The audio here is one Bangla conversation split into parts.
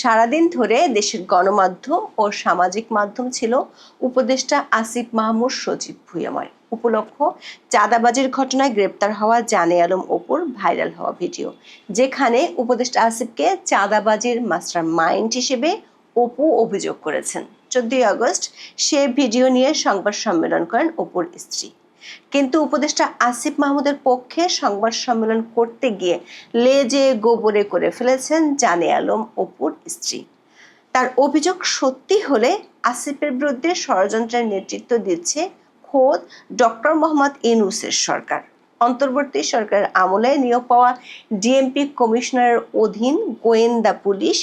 সারাদিন ধরে দেশের গণমাধ্যম ও সামাজিক মাধ্যম ছিল উপদেষ্টা আসিফ মাহমুদ সজীব ভুইয়াময় উপলক্ষ, চাঁদাবাজির ঘটনায় গ্রেপ্তার হওয়া জানে আলম অপুর ভাইরাল হওয়া ভিডিও, যেখানে উপদেষ্টা আসিফকে চাঁদাবাজির মাস্টার মাইন্ড হিসেবে অপু অভিযোগ করেছেন। চোদ্দই আগস্ট সে ভিডিও নিয়ে সংবাদ সম্মেলন করেন অপুর স্ত্রী। কিন্তু উপদেষ্টা আসিফ মাহমুদের পক্ষে সংবাদ সম্মেলন করতে গিয়ে লেজে গোবরে করে ফেলেছেন জানে আলম অপুর স্ত্রী। তার অভিযোগ সত্যি হলে আসিফের বিরুদ্ধে ষড়যন্ত্রের নেতৃত্ব দিচ্ছে খোদ ডক্টর মোহাম্মদ ইনুসের সরকার। অন্তর্বর্তী সরকারের আমলে নিয়োগ পাওয়া ডিএমপি কমিশনারের অধীন গোয়েন্দা পুলিশ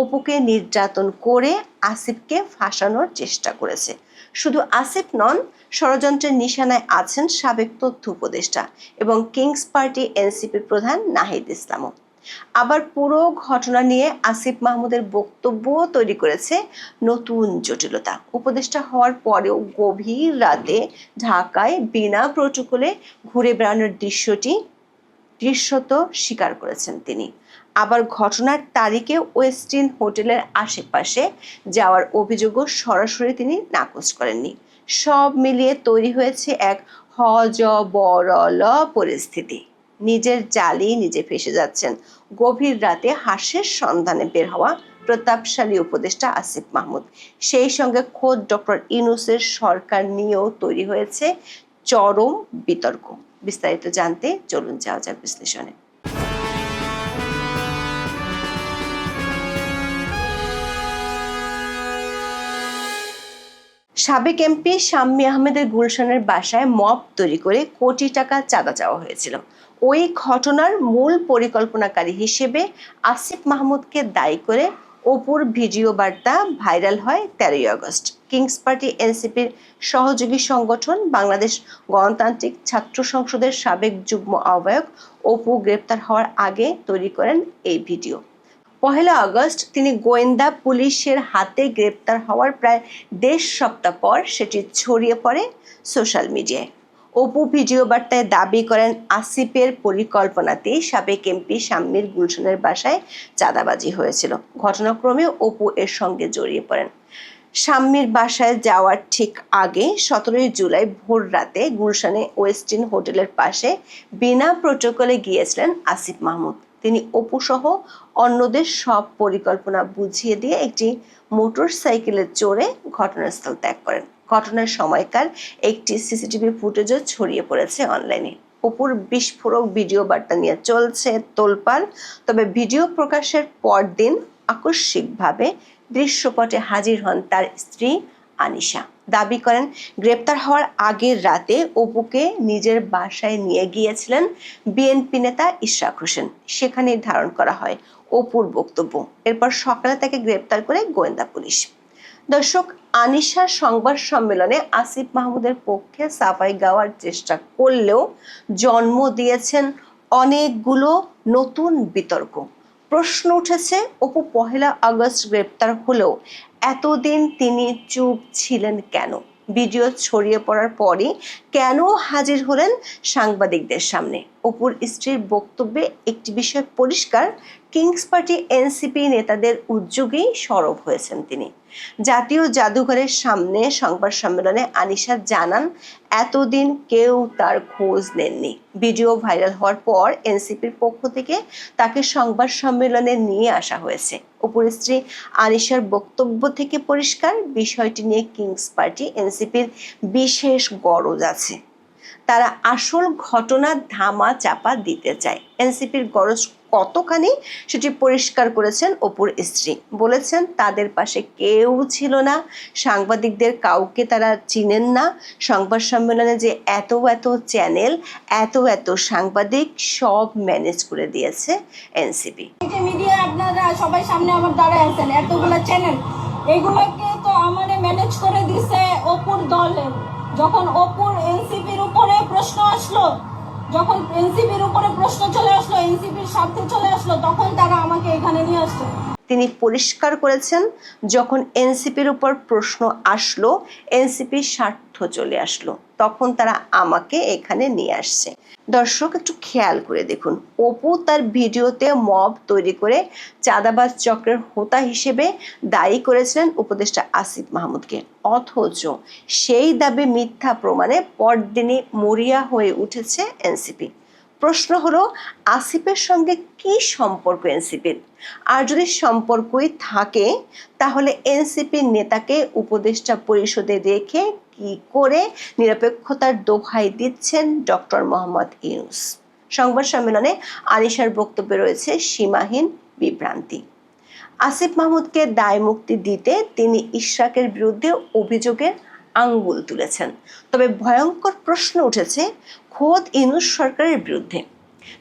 অপুকে নির্যাতন করে আসিফকে ফাঁসানোর চেষ্টা করেছে। শুধু আসিফ নন, ষড়যন্ত্রের নিশানায় আছেন সাবেক তথ্য উপদেষ্টা এবং কিংস পার্টি এনসিপির প্রধান নাহিদ ইসলামও। আবার পুরো ঘটনা নিয়ে আসিফ মাহমুদের বক্তব্য তৈরি করেছে নতুন জটিলতা। উপদেষ্টা হওয়ার পরেও গভীর রাতে ঢাকায় বিনা প্রোটোকলে ঘুরে বেড়ানোর দৃশ্যটি দৃশ্যত স্বীকার করেছেন তিনি। আবার ঘটনার তারিখে ওয়েস্টিন হোটেলের আশেপাশে যাওয়ার অভিযোগও সরাসরি তিনি নাকচ করেননি। সব মিলিয়ে তৈরি হয়েছে এক হজবরল পরিস্থিতি। নিজের জালি নিজে ফেসে যাচ্ছেন। গভীর রাতে হাসের সন্ধানে বের হওয়া প্রতাপশালী উপদেষ্টা আসিফ মাহমুদ। সেই সঙ্গে খোদ ডক্টর ইনুসের সরকার নিয়েও তৈরি হয়েছে চরম বিতর্ক। বিস্তারিত জানতে চলুন যাওয়া যাক বিশ্লেষণে। সাবেক এমপি শাম্মী আহমেদের গুলশানের বাসায় মব তৈরি করে কোটি টাকা চাঁদা চাওয়া হয়েছিল। ওই ঘটনার মূল পরিকল্পনাকারী হিসেবে আসিফ মাহমুদকে দায়ী করে অপুর ভিডিও বার্তা ভাইরাল হয় তেরোই আগস্ট। কিংস পার্টি এনসিপির সহযোগী সংগঠন বাংলাদেশ গণতান্ত্রিক ছাত্র সংসদের সাবেক যুগ্ম আহ্বায়ক অপু গ্রেপ্তার হওয়ার আগে তৈরি করেন এই ভিডিও। পহেলা আগস্ট তিনি গোয়েন্দা পুলিশের হাতে গ্রেপ্তার হওয়ার প্রায় দেড় সপ্তাহ পর সেটি ছড়িয়ে পড়ে সোশ্যাল মিডিয়ায়। অপু ভিডিও বার্তায় দাবি করেন, আসিফের পরিকল্পনাতেই সাবেক এমপি শাম্মীর গুলশনের বাসায় চাঁদাবাজি হয়েছিল। ঘটনাক্রমে অপু এর সঙ্গে জড়িয়ে পড়েন। শাম্মীর বাসায় যাওয়ার ঠিক আগে সতেরোই জুলাই ভোর রাতে গুলশানে ওয়েস্টিন হোটেলের পাশে বিনা প্রোটোকলে গিয়েছিলেন আসিফ মাহমুদ। তিনি অপুসহ অন্যদের সব পরিকল্পনা বুঝিয়ে দিয়ে একটি মোটর সাইকেলে চড়ে ঘটনাস্থল ত্যাগ করেন। ঘটনার সময়কার একটি সিসিটিভি ফুটেজও ছড়িয়ে পড়েছে অনলাইনে। অপুর বিস্ফোরক ভিডিও বার্তা নিয়ে চলছে তোলপাড়, তবে ভিডিও প্রকাশের পরদিন আকস্মিকভাবে দৃশ্যপটে হাজির হন তার স্ত্রী আনিশা। দাবি করেন, গ্রেপ্তার হওয়ার আগের রাতে অপুকে নিজের বাসায় নিয়ে গিয়েছিলেন বিএনপি নেতা ইশরাক হোসেন। সেখানে ধারণ করা হয় অপুর বক্তব্য। এরপর সকালে তাকে গ্রেপ্তার করে গোয়েন্দা পুলিশ। দর্শক আনিশার সংবাদ সম্মেলনে আসিফ মাহমুদের পক্ষে সাফাই গাওয়ার চেষ্টা করলেও জন্ম দিয়েছেন অনেকগুলো নতুন বিতর্ক। প্রশ্ন উঠেছে, অপু, পহেলা আগস্ট গ্রেপ্তার হলেও এতদিন তিনি চুপ ছিলেন কেন? ভিডিও ছড়িয়ে পড়ার পরই কেন হাজির হলেন সাংবাদিকদের সামনে? অপুর স্ত্রীর বক্তব্যে একটি বিষয় পরিষ্কার, কিংস পার্টি এনসিপি নেতাদের উদ্যোগেই সরব হয়েছেন তিনি। জাতীয় জাদুঘরের সামনে সংবাদ সম্মেলনে আনিশা জানান, এতদিন কেউ তার খোঁজ নেননি। ভিডিও ভাইরাল হওয়ার পর এনসিপির পক্ষ থেকে তাকে সংবাদ সম্মেলনে নিয়ে আসা হয়েছে। উপর স্ত্রী আনিশার বক্তব্য থেকে পরিষ্কার, বিষয়টি নিয়ে কিংস পার্টি এনসিপির বিশেষ গরজ আছে। তারা আসল ঘটনা ধামা চাপা দিতে চায়। এনসিপির গরজ কতখানি সেটি পরিষ্কার করেছেন অপুর স্ত্রী। বলেছেন, তাদের পাশে কেউ ছিল না, সাংবাদিকদের কাউকে তারা চিনেন না। সংবাদ সম্মেলনে যে এত এত চ্যানেল, এত এত সাংবাদিক, সব ম্যানেজ করে দিয়েছে এনসিপি। মিডিয়া আপনারা সবাই সামনে আমার দাঁড়ায় আছেন, এতগুলো চ্যানেল। এগুলোকে তো আমারে ম্যানেজ করে দিছে অপুর দলে। যখন অপুর এনসিপির উপরে প্রশ্ন আসলো, যখন এনসিপির উপরে প্রশ্ন চলে আসলো, এনসিপির স্বার্থে চলে আসলো, তখন তারা আমাকে এখানে নিয়ে আসছে। তিনি পরিষ্কার করেছেন যখন এনসিপির উপর প্রশ্ন আসলো এনসিপির স্বার্থ চলে আসলো। তখন তারা আমাকে এখানে নিয়ে আসছে। দর্শক, একটু খেয়াল করে দেখুন। অপু তার ভিডিওতে মব তৈরি করে চাঁদাবাজ চক্রের হোতা হিসেবে দায়ী করেছিলেন উপদেষ্টা আসিফ মাহমুদকে। অথচ সেই দাবি মিথ্যা প্রমাণে পরদিনই মরিয়া হয়ে উঠেছে এনসিপি। প্রশ্ন হলো, আসিফের সঙ্গে কি সম্পর্ক এনসিপির? আর যদি সম্পর্কই থাকে, তাহলে এনসিপির নেতাকে উপদেষ্টা পরিষদে রেখে কি করে নিরপেক্ষতার দোহাই দিচ্ছেন ডক্টর মোহাম্মদ ইউনুস? সংবাদ সম্মেলনে আনিশার বক্তব্যে রয়েছে সীমাহীন বিভ্রান্তি। আসিফ মাহমুদকে দায় মুক্তি দিতে তিনি ইশরাকের বিরুদ্ধে অভিযোগের আঙ্গুল তুলেছেন। তবে ভয়ঙ্কর প্রশ্ন উঠেছে খোদ ইনুস সরকারের বিরুদ্ধে।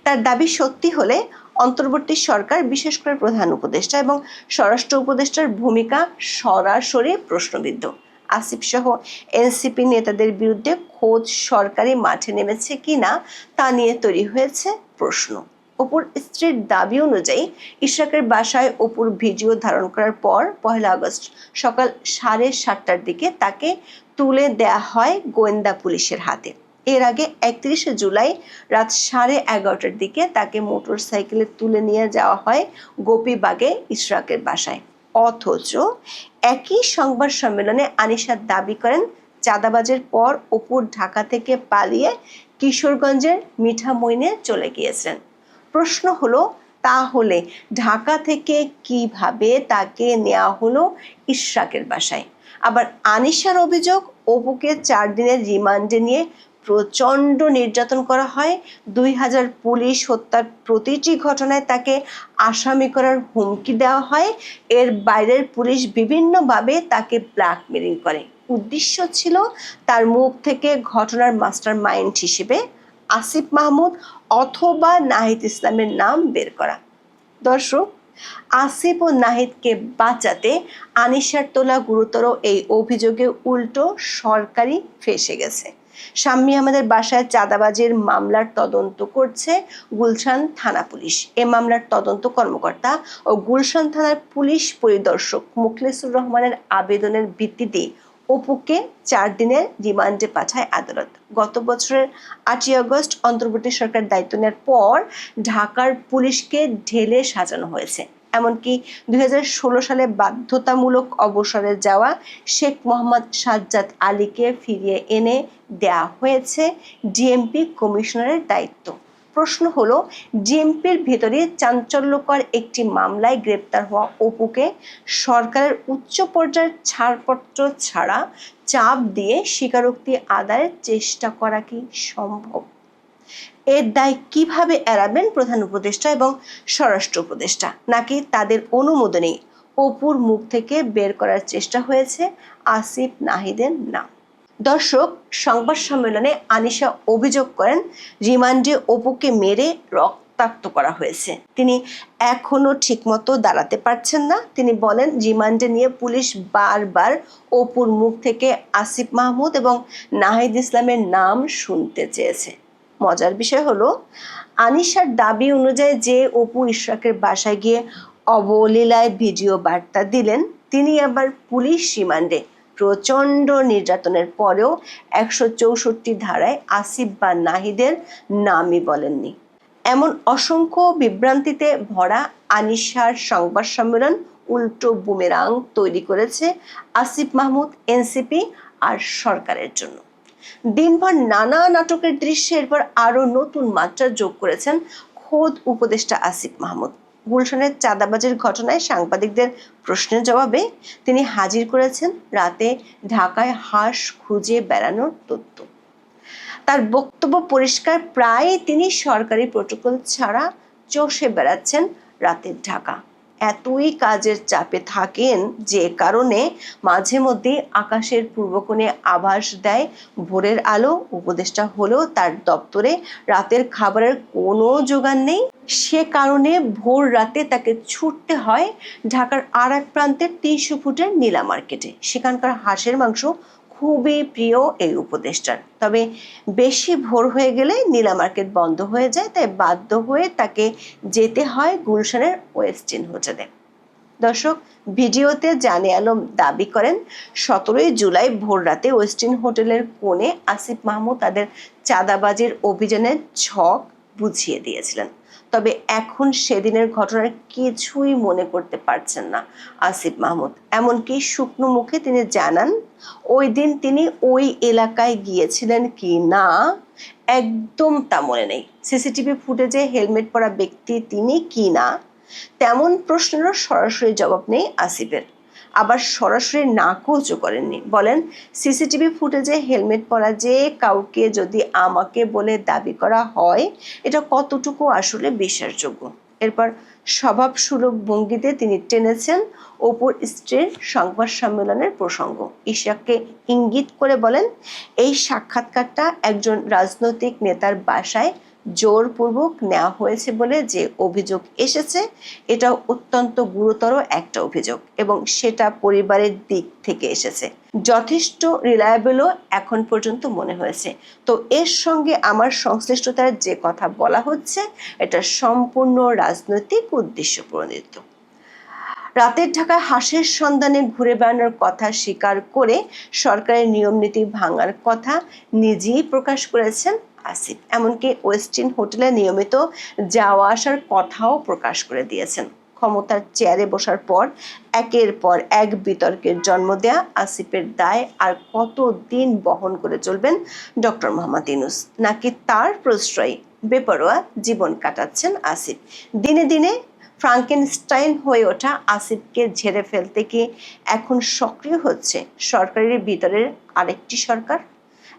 তার দাবি সত্যি হলে অন্তর্বর্তী সরকার, বিশেষ করে প্রধান উপদেষ্টা এবং স্বরাষ্ট্র উপদেষ্টার ভূমিকা সরাসরি প্রশ্নবিদ্ধ। আসিফ সহ এনসিপি নেতাদের বিরুদ্ধে খোদ সরকারি মাঠে নেমেছে কিনা তা নিয়ে তৈরি হয়েছে প্রশ্ন। অপুর স্ত্রীর দাবি অনুযায়ী ইশরাকের বাসায় অপুর ভিডিও ধারণ করার পর পহেলা আগস্ট সকাল সাড়ে সাতটার দিকে তাকে তুলে দেয়া হয় গোয়েন্দা পুলিশের হাতে। এর আগে একত্রিশে জুলাই রাত সাড়ে এগারোটার দিকে তাকে মোটর সাইকেলে তুলে নিয়ে যাওয়া হয় গোপীবাগে ইশরাকের বাসায়। অথচ একই সংবাদ সম্মেলনে আনিশার দাবি করেন, চাঁদাবাজের পর অপুর ঢাকা থেকে পালিয়ে কিশোরগঞ্জের মিঠামইনে চলে গিয়েছেন। প্রশ্ন হলো, তাহলে ঢাকা থেকে কীভাবে তাকে নেওয়া হলো ইশরাকের বাসায়? আবার আনিশার অভিযোগ, অপুকে চার দিনের রিমান্ডে নিয়ে প্রচণ্ড নির্যাতন করা হয়। দুই হাজার পুলিশ হত্যার প্রতিটি ঘটনায় তাকে আসামি করার হুমকি দেওয়া হয়। এর বাইরের পুলিশ বিভিন্নভাবে তাকে ব্ল্যাকমেলিং করে। উদ্দেশ্য ছিল তার মুখ থেকে ঘটনার মাস্টার মাইন্ড হিসেবে আসিফ মাহমুদ অথবা নাহিদ ইসলামের নাম বের করা। দর্শক আসিফ ও নাহিদকে বাঁচাতে আনিশার তোলা গুরুতর এই অভিযোগে উল্টো সরকারি ফেসে গেছে। শাম্মী আমাদের বাসায় চাঁদাবাজির মামলার তদন্ত করছে গুলশান থানা পুলিশ। এ মামলার তদন্ত কর্মকর্তা ও গুলশান থানার পুলিশ পরিদর্শক মুখলেসুর রহমানের আবেদনের ভিত্তিতে অপুকে চার দিনের রিমান্ডে পাঠায় আদালত। গত বছরের আটই আগস্ট অন্তর্বর্তী সরকার দায়িত্ব নেওয়ার পর ঢাকার পুলিশকে ঢেলে সাজানো হয়েছে। এমনকি দুই হাজার ষোলো সালে বাধ্যতামূলক অবসরে যাওয়া শেখ মোহাম্মদ সাজ্জাদ আলীকে ফিরিয়ে এনে দেয়া হয়েছে ডিএমপি কমিশনারের দায়িত্ব। প্রশ্ন হলো, ডিএমপির ভেতরে চাঞ্চল্যকর একটি মামলায় গ্রেপ্তার হওয়া অপুকে সরকারের উচ্চ পর্যায়ের ছাড়পত্র ছাড়া চাপ দিয়ে স্বীকারোক্তি আদায়ের চেষ্টা করা কি সম্ভব? এর দায় কীভাবে এড়াবেন প্রধান উপদেষ্টা এবং স্বরাষ্ট্র উপদেষ্টা? নাকি তাদের অনুমোদনেই অপুর মুখ থেকে বের করার চেষ্টা হয়েছে আসিফ নাহিদের নাম? দর্শক, সংবাদ সম্মেলনে আনিশা অভিযোগ করেন, রিমান্ডে অপুকে মেরে রক্তাক্ত করা হয়েছে। তিনি এখনও ঠিকমতো দাঁড়াতে পারছেন না। তিনি বলেন, রিমান্ডে নিয়ে পুলিশ বারবার অপুর মুখ থেকে আসিফ মাহমুদ এবং নাহিদ ইসলামের নাম শুনতে চেয়েছে। মজার বিষয় হলো, আনিশার দাবি অনুযায়ী যে অপু ইশরাকের বাসায় গিয়ে অবলীলায় ভিডিও বার্তা দিলেন, তিনি আবার পুলিশ রিমান্ডে প্রচণ্ড নির্যাতনের পরেও একশো চৌষট্টি ধারায় আসিফ বা নাহিদের নামই বলেননি। এমন অসংখ্য বিভ্রান্তিতে ভরা আনিশার সংবাদ সম্মেলন উল্টো বুমেরাং তৈরি করেছে আসিফ মাহমুদ, এনসিপি আর সরকারের জন্য। দিনভর নানা নাটকের দৃশ্যে এরপর আরও নতুন মাত্রা যোগ করেছেন খোদ উপদেষ্টা আসিফ মাহমুদ। গুলশানের চাঁদাবাজির ঘটনায় সাংবাদিকদের প্রশ্নের জবাবে তিনি হাজির করেছেন রাতে ঢাকায় হাঁস খুঁজে বেড়ানোর তথ্য। তার বক্তব্য পরিষ্কার প্রায় তিনি সরকারি প্রোটোকল ছাড়া চষে বেড়াচ্ছেন রাতের ঢাকা। এতই কাজের চাপে থাকেন যে কারণে মাঝে মধ্যে আকাশের পূর্বকোণে আভাস দেয়, ভোরের আলো, উপদেষ্টা হলেও তার দপ্তরে রাতের খাবারের কোনো জোগান নেই। সে কারণে ভোর রাতে তাকে ছুটতে হয় ঢাকার আর এক প্রান্তের তিনশো ফুটের নীলা মার্কেটে। সেখানকার হাঁসের মাংস খুবই প্রিয় এই উপদেষ্টার। তবে বেশি ভোর হয়ে গেলে নীলা মার্কেট বন্ধ হয়ে যায়, তাই বাধ্য হয়ে তাকে যেতে হয় গুলশানের ওয়েস্টিন হোটেলে। দর্শক, ভিডিওতে জানে আলম দাবি করেন, সতেরোই জুলাই ভোর রাতে ওয়েস্টিন হোটেলের কোণে আসিফ মাহমুদ তাদের চাঁদাবাজির অভিযানের ছক বুঝিয়ে দিয়েছিলেন। তবে এখন সেদিনের ঘটনার কিছুই মনে করতে পারছেন না আসিফ মাহমুদ। এমনকি শুকনো মুখে তিনি জানান, ওই দিন তিনি ওই এলাকায় গিয়েছিলেন কি না, একদম তা মনে নেই। সিসিটিভি ফুটেজে হেলমেট পরা ব্যক্তি তিনি কি না, তেমন প্রশ্নেরও সরাসরি জবাব নেই আসিফের। আবার সরাসরি নাকচও করেননি। বলেন, সিসিটিভি ফুটেজে হেলমেট পরা যে কাউকে যদি আমাকে বলে দাবি করা হয়, এটা কতটুকু আসলে বিশ্বাসযোগ্য? এরপর স্বভাব সুলভ ভঙ্গিতে তিনি টেনেছেন অপুর স্ত্রীর সংবাদ সম্মেলনের প্রসঙ্গ। ঈশাককে ইঙ্গিত করে বলেন, এই সাক্ষাৎকারটা একজন রাজনৈতিক নেতার বাসায় জোরপূর্বক নেওয়া হয়েছে বলে যে অভিযোগ এসেছে এটা অত্যন্ত গুরুতর একটা অভিযোগ এবং সেটা পরিবারের দিক থেকে এসেছে। যথেষ্ট রিলায়েবলও এখন পর্যন্ত মনে হয়েছে। তো এর সঙ্গে আমার সংশ্লিষ্টতার যে কথা বলা হচ্ছে, এটা সম্পূর্ণ রাজনৈতিক উদ্দেশ্য প্রণীত। রাতের ঢাকায় হাঁসের সন্ধানে ঘুরে বেড়ানোর কথা স্বীকার করে সরকারের নিয়ম নীতি ভাঙার কথা নিজেই প্রকাশ করেছেন আসিফ এমনকি ওয়েস্টিন হোটেলে নিয়মিত যাওয়া আসার কথাও প্রকাশ করে দিয়েছেন। ক্ষমতার চেয়ারে বসার পর, একের পর এক বিতর্কের জন্ম দেয়া আসিফের দায় আর কত দিন বহন করে চলবেন ডক্টর মোহাম্মদ ইনুস নাকি তার প্রশ্রয় বেপরোয়া জীবন কাটাচ্ছেন আসিফ? দিনে দিনে ফ্রাঙ্কেনস্টাইন হয়ে ওঠা আসিফকে ঝেড়ে ফেলতে কি এখন সক্রিয় হচ্ছে সরকারের ভিতরের আরেকটি সরকার?